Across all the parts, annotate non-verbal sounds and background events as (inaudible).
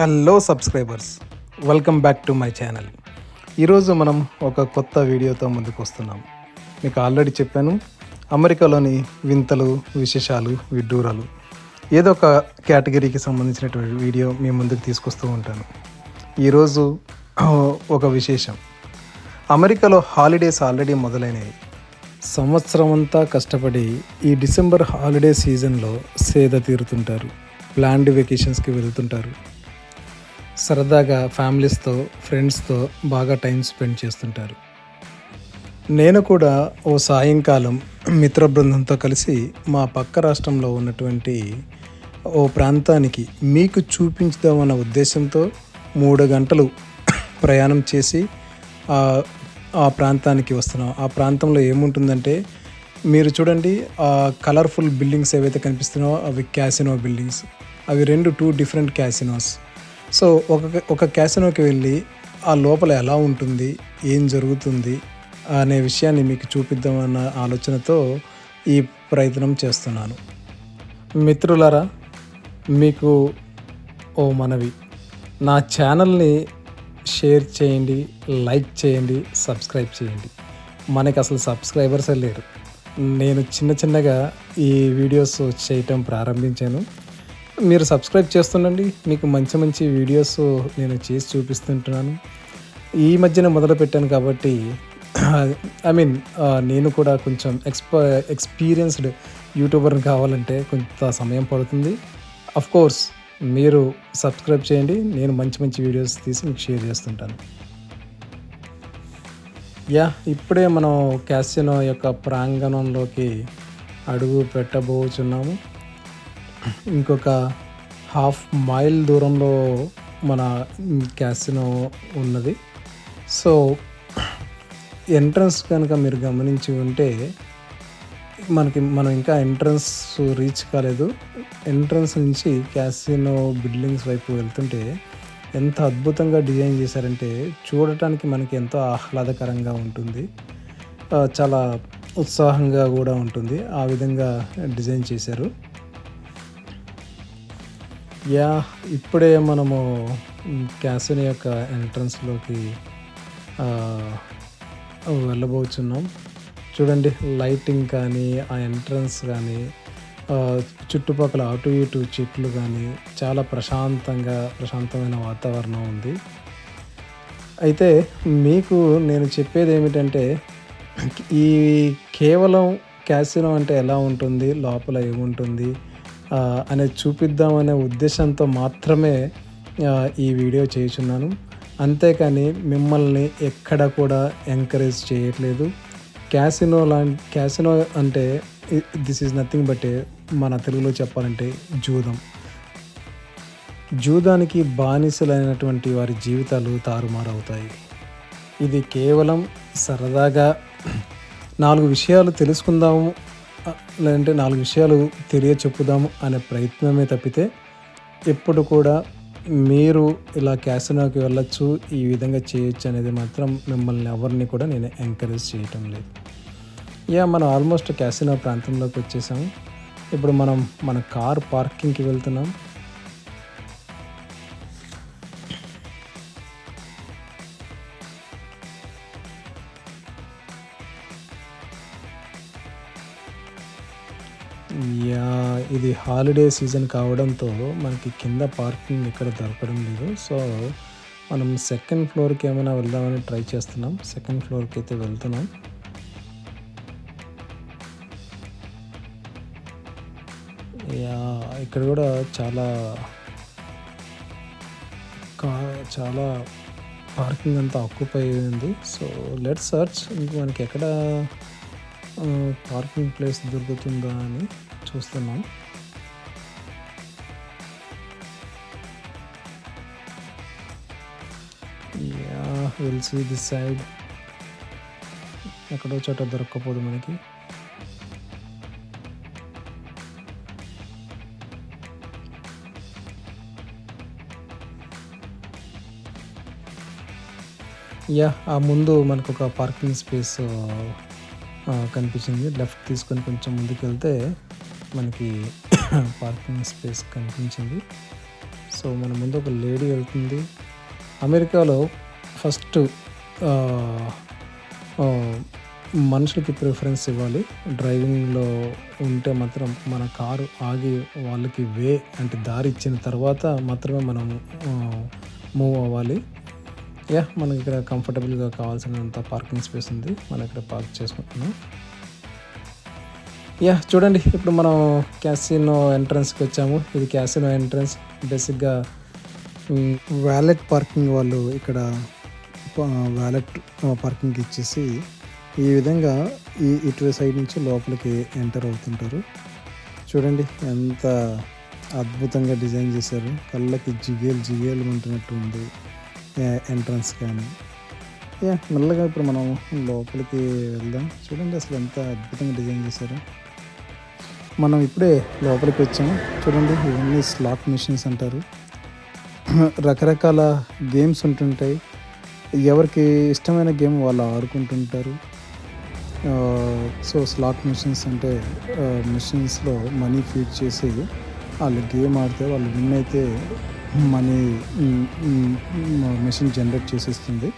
Hello subscribers welcome back to my channel ఈరోజు మనం ఒక కొత్త వీడియోతో ముందుకు వస్తున్నాం మీకు ఆల్రెడీ చెప్పాను అమెరికాలోని వింతలు విశేషాలు విడ్డూరాలు ఏదో ఒక కేటగిరీకి సంబంధించినటువంటి వీడియో మీ ముందుకు తీసుకొస్తూ ఉంటాను. ఈరోజు ఒక విశేషం. అమెరికాలో హాలిడేస్ ఆల్రెడీ మొదలైనవి. సంవత్సరం అంతా కష్టపడి ఈ డిసెంబర్ హాలిడే సీజన్లో సేద తీరుతుంటారు. ప్లాన్డ్ వెకేషన్స్కి వెళ్తుంటారు. సరదాగా ఫ్యామిలీస్తో ఫ్రెండ్స్తో బాగా టైం స్పెండ్ చేస్తుంటారు. నేను కూడా ఓ సాయంకాలం మిత్ర బృందంతో కలిసి మా పక్క రాష్ట్రంలో ఉన్నటువంటి ఓ ప్రాంతానికి మీకు చూపించుదామన్న ఉద్దేశంతో మూడు గంటలు ప్రయాణం చేసి ఆ- ప్రాంతానికి వస్తున్నాం. ఆ ప్రాంతంలో ఏముంటుందంటే మీరు చూడండి ఆ కలర్ఫుల్ బిల్డింగ్స్ ఏవైతే కనిపిస్తున్నాయో అవి క్యాసినో బిల్డింగ్స్ అవి రెండు టూ డిఫరెంట్ క్యాసినోస్ సో ఒక ఒక క్యాసినోకి వెళ్ళి ఆ లోపల ఎలా ఉంటుంది ఏం జరుగుతుంది అనే విషయాన్ని మీకు చూపిద్దామన్న ఆలోచనతో ఈ ప్రయత్నం చేస్తున్నాను. మిత్రులారా మీకు ఓ మనవి. నా ఛానల్ని షేర్ చేయండి లైక్ చేయండి సబ్స్క్రైబ్ చేయండి. మనకి అసలు సబ్స్క్రైబర్సే లేరు. నేను చిన్న చిన్నగా ఈ వీడియోస్ చేయటం ప్రారంభించాను. మీరు సబ్స్క్రైబ్ చేస్తుండండి. మీకు మంచి మంచి వీడియోస్ నేను చేసి చూపిస్తుంటున్నాను. ఈ మధ్యన మొదలు పెట్టాను కాబట్టి (clears throat) ఐ మీన్ నేను కూడా కొంచెం ఎక్స్ప ఎక్స్పీరియన్స్డ్ యూట్యూబర్ని కావాలంటే కొంత సమయం పడుతుంది. అఫ్ కోర్స్ మీరు సబ్స్క్రైబ్ చేయండి. నేను మంచి మంచి వీడియోస్ తీసి మీకు షేర్ చేస్తుంటాను. యా ఇప్పుడే మనం క్యాసినో యొక్క ప్రాంగణంలోకి అడుగు పెట్టబోచున్నాము. ఇంకొక హాఫ్ మైల్ దూరంలో మన క్యాసినో ఉన్నది. సో ఎంట్రన్స్ కనుక మీరు గమనించి ఉంటే మనకి మనం ఇంకా ఎంట్రన్స్ రీచ్ కాలేదు. ఎంట్రన్స్ నుంచి క్యాసినో బిల్డింగ్స్ వైపు వెళ్తుంటే ఎంత అద్భుతంగా డిజైన్ చేశారంటే చూడటానికి మనకి ఎంతో ఆహ్లాదకరంగా ఉంటుంది. చాలా ఉత్సాహంగా కూడా ఉంటుంది. ఆ విధంగా డిజైన్ చేశారు. యా ఇప్పుడే మనము క్యాసిన్ యొక్క ఎంట్రన్స్లోకి వెళ్ళబోచున్నాం. చూడండి లైటింగ్ కానీ ఆ ఎంట్రన్స్ కానీ చుట్టుపక్కల అటు ఇటు చెట్లు కానీ చాలా ప్రశాంతంగా ప్రశాంతమైన వాతావరణం ఉంది. అయితే మీకు నేను చెప్పేది ఏమిటంటే ఈ కేవలం క్యాసినో అంటే ఎలా ఉంటుంది? లోపల ఏముంటుంది? అనేది చూపిద్దామనే ఉద్దేశంతో మాత్రమే ఈ వీడియో చేయుచున్నాను. అంతేకాని మిమ్మల్ని ఎక్కడ కూడా ఎంకరేజ్ చేయట్లేదు. క్యాసినో లా క్యాసినో అంటే దిస్ ఈజ్ నథింగ్ బట్ మన తెలుగులో చెప్పాలంటే జూదం. జూదానికి బానిసలైనటువంటి వారి జీవితాలు తారుమారవుతాయి. ఇది కేవలం సరదాగా నాలుగు విషయాలు తెలుసుకుందాము. లేదంటే నాలుగు విషయాలు తెలియ చెప్పుదాము అనే ప్రయత్నమే తప్పితే ఎప్పుడు కూడా మీరు ఇలా క్యాసినోకి వెళ్ళొచ్చు ఈ విధంగా చేయొచ్చు అనేది మాత్రం మిమ్మల్ని ఎవరిని కూడా నేను ఎంకరేజ్ చేయటం లేదు. యా మనం ఆల్మోస్ట్ క్యాసినో ప్రాంతంలోకి వచ్చేసాము. ఇప్పుడు మనం మన కార్ పార్కింగ్కి వెళ్తున్నాం. యా ఇది హాలిడే సీజన్ కావడంతో మనకి కింద పార్కింగ్ ఇక్కడ దొరకడం లేదు. సో మనం సెకండ్ ఫ్లోర్కి ఏమైనా వెళ్దామని ట్రై చేస్తున్నాం. సెకండ్ ఫ్లోర్కి అయితే వెళ్తున్నాం. యా ఇక్కడ కూడా చాలా కా చాలా పార్కింగ్ అంతా ఆక్యుపై ఉంది సో లెట్ సర్చ్ ఇంక మనకి ఎక్కడ పార్కింగ్ ప్లేస్ దొరుకుతుందా అని చూస్తున్నాం. యా విల్ దిస్ సైడ్ ఎక్కడో చోట దొరక్కపోదు మనకి. యా ఆ ముందు మనకు ఒక పార్కింగ్ స్పేస్ కనిపించింది లెఫ్ట్ తీసుకొని కొంచెం ముందుకు వెళ్తే మనకి (coughs) పార్కింగ్ స్పేస్ కనిపించింది. సో మన ముందు ఒక లేడీ వెళ్తుంది. అమెరికాలో ఫస్ట్ మనుషులకి ప్రిఫరెన్స్ ఇవ్వాలి. డ్రైవింగ్లో ఉంటే మాత్రం మన కారు ఆగి వాళ్ళకి వే అంటే దారి ఇచ్చిన తర్వాత మాత్రమే మనం మూవ్ అవ్వాలి. యా మనకి ఇక్కడ కంఫర్టబుల్గా కావాల్సినంత పార్కింగ్ స్పేస్ ఉంది. మనం ఇక్కడ పార్క్ చేసుకుంటున్నాం. యా చూడండి ఇప్పుడు మనం క్యాసినో ఎంట్రన్స్కి వచ్చాము. ఇది క్యాసినో ఎంట్రన్స్ బేసిక్గా వ్యాలెట్ పార్కింగ్ వాళ్ళు ఇక్కడ వ్యాలెట్ పార్కింగ్ ఇచ్చేసి ఈ విధంగా ఈ ఇటు సైడ్ నుంచి లోపలికి ఎంటర్ అవుతుంటారు. చూడండి ఎంత అద్భుతంగా డిజైన్ చేశారు. కళ్ళకి జిగేలు జిగేలు ఉంటున్నట్టు ఉంది. ఎంట్రన్స్ కానీ. యా మెల్లగా ఇప్పుడు మనం లోపలికి వెళ్దాం. చూడండి అసలు ఎంత అద్భుతంగా డిజైన్ చేశారు. మనం ఇప్పుడే లోపలికి వచ్చాము చూడండి ఇవన్నీ స్లాట్ మిషన్స్ అంటారు. (clears throat) రకరకాల గేమ్స్ ఉంటుంటాయి. ఎవరికి ఇష్టమైన గేమ్ వాళ్ళు ఆడుకుంటుంటారు. సో స్లాట్ మిషన్స్ అంటే మిషన్స్లో మనీ ఫీడ్ చేసి వాళ్ళు గేమ్ ఆడితే వాళ్ళు విన్ అయితే మనీ మిషన్ జనరేట్ చేసేస్తుంది.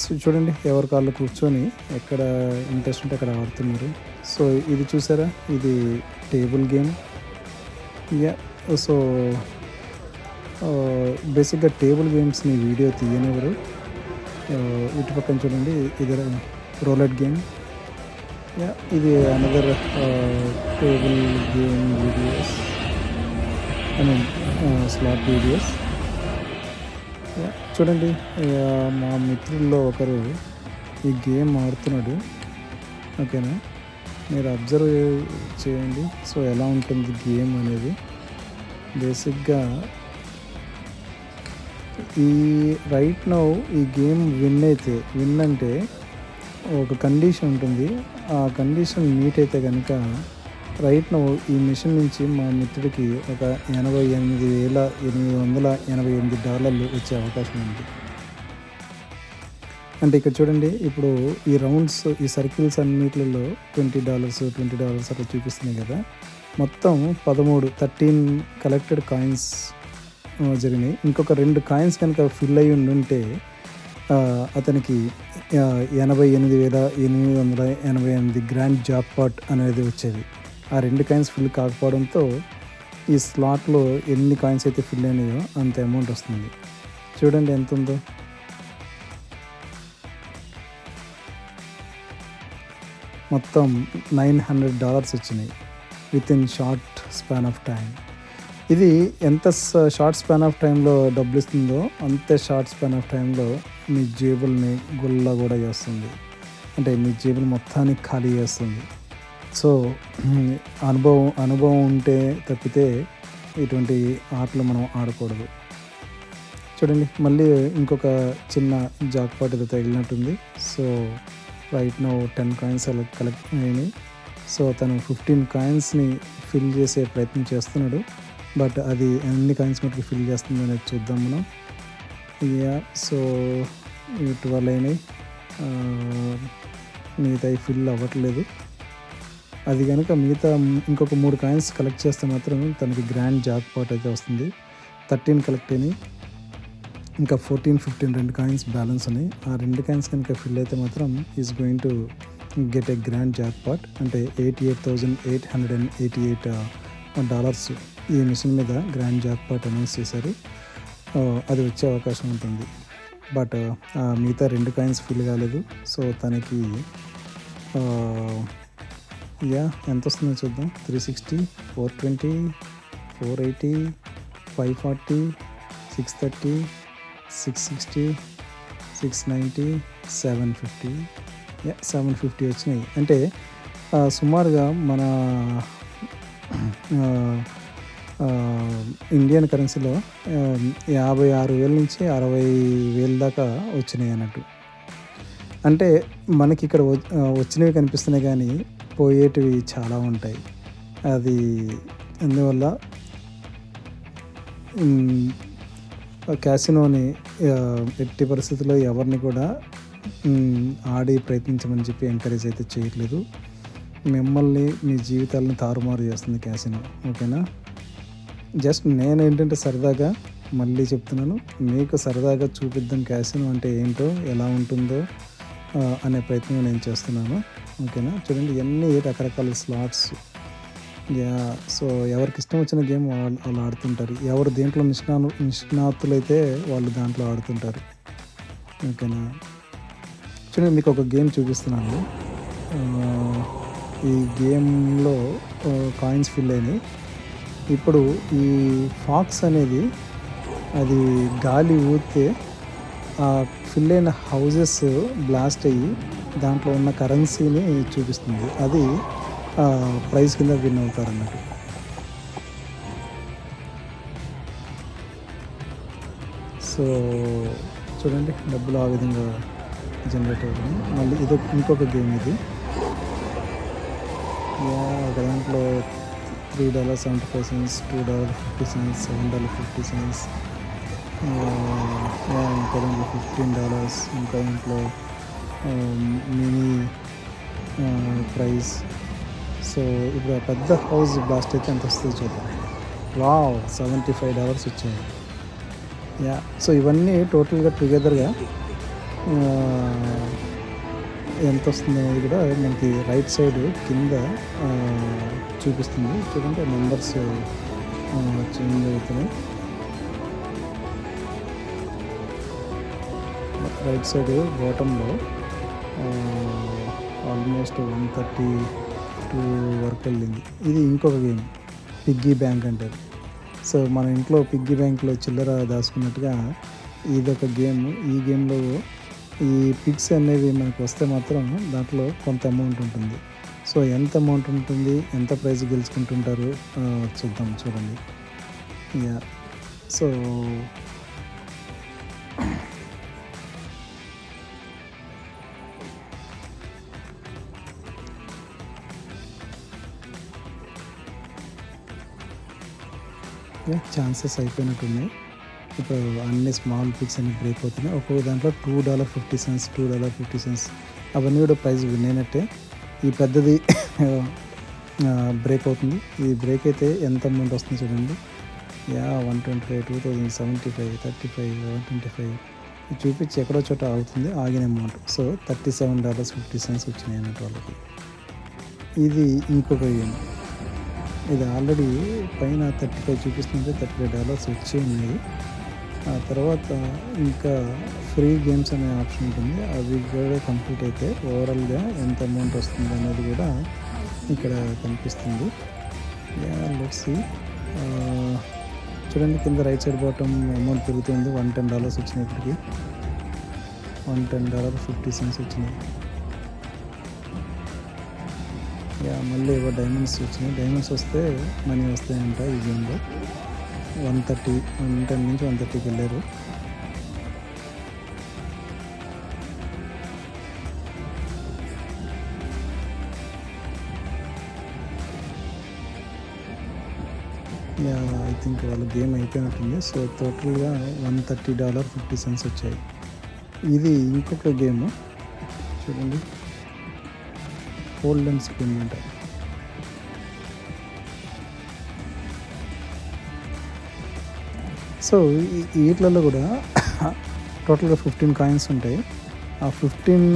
సో చూడండి ఎవరి కాళ్ళు కూర్చొని ఎక్కడ ఇంట్రెస్ట్ ఉంటే అక్కడ ఆడుతున్నారు. సో ఇది చూసారా? ఇది టేబుల్ గేమ్. యా సో బేసిక్గా టేబుల్ గేమ్స్ని వీడియో తీయనివ్వరు. ఇటు పక్కన చూడండి ఇది రోలెట్ గేమ్. యా ఇది another table game videos. I mean slot videos చూడండి మా మిత్రుల్లో ఒకరు ఈ గేమ్ ఆడుతున్నాడు. ఓకేనా? మీరు అబ్జర్వ్ చేయండి. సో ఎలా ఉంటుంది గేమ్ అనేది? బేసిక్గా ఈ రైట్ నౌ ఈ గేమ్ విన్ అయితే విన్ అంటే ఒక కండిషన్ ఉంటుంది. ఆ కండిషన్ మీట్ అయితే కనుక రైట్ నువ్వు ఈ మిషన్ నుంచి మా మిత్రుడికి ఒక ఎనభై ఎనిమిది వేల ఎనిమిది వందల ఎనభై ఎనిమిది డాలర్లు వచ్చే అవకాశం ఉంది. అంటే ఇక్కడ చూడండి ఇప్పుడు ఈ రౌండ్స్ ఈ సర్కిల్స్ అన్నిటిలో ట్వంటీ డాలర్స్ ట్వంటీ డాలర్స్ అట్లా చూపిస్తున్నాయి కదా. మొత్తం పదమూడు థర్టీన్ కలెక్టెడ్ కాయిన్స్ జరిగినాయి. ఇంకొక రెండు కాయిన్స్ కనుక ఫిల్ అయి ఉండుంటే అతనికి ఎనభై ఎనిమిది వేల ఎనిమిది వందల ఎనభై ఎనిమిది గ్రాండ్ జాబ్ పాట్ అనేది వచ్చేది. ఆ రెండు కాయిన్స్ ఫిల్ కాకపోవడంతో ఈ స్లాట్లో ఎన్ని కాయిన్స్ అయితే ఫిల్ అయినాయో అంత అమౌంట్ వస్తుంది. చూడండి ఎంత ఉందో మొత్తం నైన్ హండ్రెడ్ డాలర్స్ వచ్చినాయి within short span of time ఇది ఎంత షార్ట్ స్పాన్ ఆఫ్ టైంలో డబ్బులు ఇస్తుందో అంతే షార్ట్ స్పాన్ ఆఫ్ టైంలో మీ జేబుల్ని గుల్ల కూడా చేస్తుంది. అంటే మీ జేబులు మొత్తానికి ఖాళీ చేస్తుంది. సో అనుభవం అనుభవం ఉంటే తప్పితే ఇటువంటి ఆటలు మనం ఆడకూడదు. చూడండి మళ్ళీ ఇంకొక చిన్న జాక్పాట్ ఇది తగిలినట్టుంది. So right now ten coins అలా కలెక్ట్ అయినాయి. సో తను ఫిఫ్టీన్ కాయిన్స్ని ఫిల్ చేసే ప్రయత్నం చేస్తున్నాడు. బట్ అది ఎన్ని కాయిన్స్ మటుకు ఫిల్ చేస్తుంది అనేది చూద్దాం మనం. యా సో ట్వెల్వ్ అయినాయి. మిగతా ఫిల్ అవ్వట్లేదు. అది కనుక మిగతా ఇంకొక మూడు కాయిన్స్ కలెక్ట్ చేస్తే మాత్రం తనకి గ్రాండ్ జాక్ పాట్ అయితే వస్తుంది. థర్టీన్ కలెక్ట్ అయినాయి. ఇంకా ఫోర్టీన్ ఫిఫ్టీన్ రెండు కాయిన్స్ బ్యాలెన్స్ ఉన్నాయి. ఆ రెండు కాయిన్స్ కనుక ఫిల్ అయితే మాత్రం is going to get a grand jackpot అంటే eighty eight thousand eight hundred and eighty eight dollars ఈ మిషన్ మీద గ్రాండ్ జాక్ పాట్ అనౌన్స్ చేశారు. అది వచ్చే అవకాశం ఉంటుంది. బట్ మిగతా రెండు కాయిన్స్ ఫిల్ కాలేదు. సో తనకి యా ఎంత వస్తుందో చూద్దాం. Three sixty four twenty four eighty five forty six thirty six sixty six ninety seven fifty yeah seven fifty వచ్చినాయి. అంటే సుమారుగా మన ఇండియన్ కరెన్సీలో యాభై ఆరు వేల నుంచి అరవై వేల దాకా వచ్చినాయి అన్నట్టు. అంటే మనకి ఇక్కడ వచ్చినవి కనిపిస్తున్నాయి కానీ పోయేటివి చాలా ఉంటాయి. అది అందువల్ల క్యాసినోని ఎట్టి పరిస్థితుల్లో ఎవరిని కూడా ఆడి ప్రయత్నించమని చెప్పి ఎంకరేజ్ అయితే చేయట్లేదు. మిమ్మల్ని మీ జీవితాలను తారుమారు చేస్తుంది క్యాసినో ఓకేనా? జస్ట్ నేను ఏంటంటే సరదాగా మళ్ళీ చెప్తున్నాను మీకు సరదాగా చూపిద్దాం క్యాసినో అంటే ఏంటో ఎలా ఉంటుందో అనే ప్రయత్నం నేను చేస్తున్నాను. ఓకేనా? చూడండి ఇవన్నీ రకరకాల స్లాట్స్ యా సో ఎవరికి ఇష్టం వచ్చిన గేమ్ వాళ్ళు వాళ్ళు ఆడుతుంటారు. ఎవరు దేంట్లో నిష్ణా నిష్ణాతులైతే వాళ్ళు దాంట్లో ఆడుతుంటారు. ఓకేనా? చూడండి మీకు ఒక గేమ్ చూపిస్తున్నాను. ఈ గేమ్లో కాయిన్స్ ఫిల్ అయినాయి. ఇప్పుడు ఈ ఫాక్స్ అనేది అది గాలి ఊతే ఆ ఫిల్ అయిన హౌజెస్ బ్లాస్ట్ అయ్యి దాంట్లో ఉన్న కరెన్సీని చూపిస్తుంది. అది ప్రైస్ కింద విన్ అవుతారు అన్నట్టు సో చూడండి డబ్బులు ఆ విధంగా జనరేట్ అవుతుంది మళ్ళీ ఇది ఇంకొక గేమ్ ఇది. ఒక దాంట్లో three dollar seventy five cents two dollar fifty cents seven dollar fifty cents ఇంకో దాంట్లో ఫిఫ్టీన్ డాలర్స్ ఇంకా దాంట్లో మినీ ప్రైస్ సో ఇప్పుడు ఆ పెద్ద హౌస్ బ్లాస్ట్ అయితే ఎంత వస్తుంది చూద్దాం. వావ్ సెవెంటీ ఫైవ్ డాలర్స్ వచ్చాయి. యా సో ఇవన్నీ టోటల్గా టుగెదర్గా ఎంత వస్తుంది అనేది కూడా మనకి రైట్ సైడ్ కింద చూపిస్తుంది. చూడండి నెంబర్స్ చేంజ్ అవుతున్నాయి. రైట్ సైడ్ బాటంలో ఆల్మోస్ట్ వన్ థర్టీ టూ వరకు వెళ్ళింది. ఇది ఇంకొక గేమ్ పిగ్గీ బ్యాంక్ అంటారు. సో మన ఇంట్లో పిగ్గీ బ్యాంక్లో చిల్లర దాచుకున్నట్టుగా ఇదొక గేమ్ ఈ గేమ్లో ఈ పిక్స్ అనేవి మనకు వస్తే మాత్రం దాంట్లో కొంత అమౌంట్ ఉంటుంది. సో ఎంత అమౌంట్ ఉంటుంది ఎంత ప్రైజ్ గెలుచుకుంటుంటారు చూద్దాం చూడండి. యా సో ఛాన్సెస్ అయిపోయినట్టున్నాయి. ఇప్పుడు అన్ని స్మాల్ పిక్స్ అన్ని బ్రేక్ అవుతున్నాయి. ఒక్కొక్క దాంట్లో two dollar fifty cents two dollar fifty cents అవన్నీ కూడా ప్రైస్ విన్ అయినట్టే ఈ పెద్దది బ్రేక్ అవుతుంది. ఈ బ్రేక్ అయితే ఎంత అమౌంట్ వస్తుంది చూడండి. Yeah one twenty five two thousand seventy five thirty five one twenty five. చూపించి ఎక్కడో చోట అవుతుంది ఆగిన amount. So thirty seven dollars fifty cents వచ్చినాయి అన్నట్టు వాళ్ళకి. ఇది ఇంకొక గేమ్ ఇది ఆల్రెడీ పైన థర్టీ ఫైవ్ చూపిస్తుంటే థర్టీ ఫైవ్ డాలర్స్ వచ్చి ఉన్నాయి. ఆ తర్వాత ఇంకా ఫ్రీ గేమ్స్ అనే ఆప్షన్ ఉంటుంది. అవి కూడా కంప్లీట్ అయితే ఓవరాల్గా ఎంత అమౌంట్ వస్తుంది అనేది కూడా ఇక్కడ కనిపిస్తుంది. లెట్స్ చూడండి కింద రైట్ సైడ్ బాటమ్ అమౌంట్ పెరుగుతుంది. వన్ టెన్ డాలర్స్ వచ్చినాయి ఇప్పటికి. One ten dollar fifty cents వచ్చినాయి. ఇక మళ్ళీ ఏవో డైమండ్స్ వచ్చినాయి. డైమండ్స్ వస్తే మనీ వస్తాయంట ఈ గేమ్లో వన్ థర్టీ వన్ టెన్ నుంచి వన్ థర్టీకి వెళ్ళారు. ఐ థింక్ వాళ్ళ గేమ్ అయిపోయినట్టుంది. సో టోటల్గా one thirty dollar fifty cents వచ్చాయి. ఇది ఇంకొక గేమ్ చూడండి. హోల్డ్ అండ్ స్పిన్ అంటారు. సో వీటిలలో కూడా టోటల్గా ఫిఫ్టీన్ కాయిన్స్ ఉంటాయి. ఆ ఫిఫ్టీన్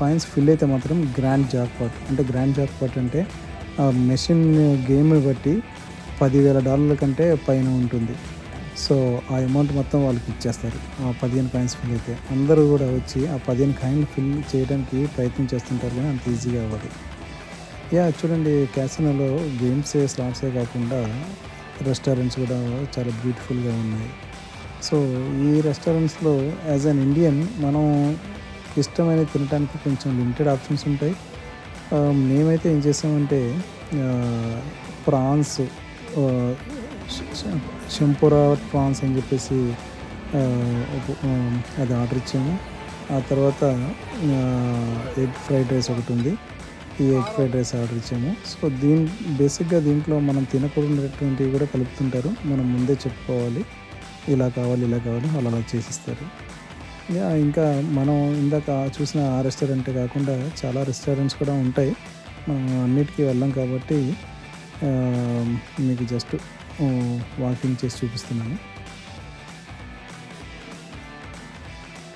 కాయిన్స్ ఫిల్ అయితే మాత్రం గ్రాండ్ జాక్పాట్. అంటే గ్రాండ్ జాక్పాట్ అంటే ఆ మెషిన్ గేమ్ బట్టి పదివేల డాలర్ల కంటే పైన ఉంటుంది. సో ఆ అమౌంట్ మొత్తం వాళ్ళకి ఇచ్చేస్తారు. ఆ పదిహేను కాయిన్స్ ఫిల్ అయితే. అందరూ కూడా వచ్చి ఆ పదిహేను కాయిన్లు ఫిల్ చేయడానికి ప్రయత్నం చేస్తుంటారు కానీ అంత ఈజీగా అవ్వదు. యా చూడండి క్యాసినోలో గేమ్స్ స్లాట్సే కాకుండా రెస్టారెంట్స్ కూడా చాలా బ్యూటిఫుల్గా ఉన్నాయి. సో ఈ రెస్టారెంట్స్లో యాజ్ అన్ ఇండియన్ మనం ఇష్టమైన తినడానికి కొంచెం లిమిటెడ్ ఆప్షన్స్ ఉంటాయి. మేమైతే ఏం చేసామంటే ప్రాన్స్ షంపురా ప్రాన్స్ అని చెప్పేసి అది ఆర్డర్ ఇచ్చాము. ఆ తర్వాత ఎగ్ ఫ్రైడ్ రైస్ ఒకటి ఉంది. ఈ ఎగ్ ఫ్రైడ్ రైస్ ఆర్డర్ ఇచ్చాము. సో దీని బేసిక్గా దీంట్లో మనం తినకూడనటువంటివి కూడా కలుపుతుంటారు. మనం ముందే చెప్పుకోవాలి. ఇలా కావాలి ఇలా కావాలి వాళ్ళు అలా చేసిస్తారు. ఇంకా మనం ఇందాక చూసిన ఆ రెస్టారెంటే కాకుండా చాలా రెస్టారెంట్స్ కూడా ఉంటాయి. మనం అన్నిటికీ వెళ్ళాం కాబట్టి మీకు జస్ట్ వాకింగ్ చేసి చూపిస్తున్నాను.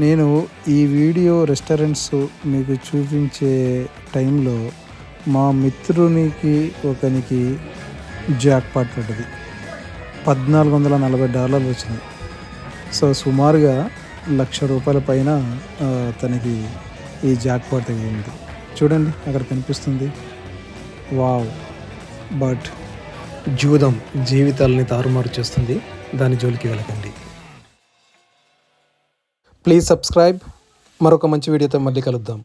నేను ఈ వీడియో రెస్టారెంట్స్ మీకు చూపించే టైంలో మా మిత్రునికి ఒకనికి జాక్పాట్ పడ్డది. పద్నాలుగు వందల నలభై డాలర్లు వచ్చింది. సో సుమారుగా లక్ష రూపాయల పైన తనకి ఈ జాక్పాట్ తగిలింది. చూడండి అక్కడ కనిపిస్తుంది. వావ్. బట్ జూదం జీవితాలని తారుమారు చేస్తుంది. దాని జోలికి వెళ్ళకండి. Please subscribe. మరొక మంచి వీడియోతో మళ్ళీ కలుద్దాం.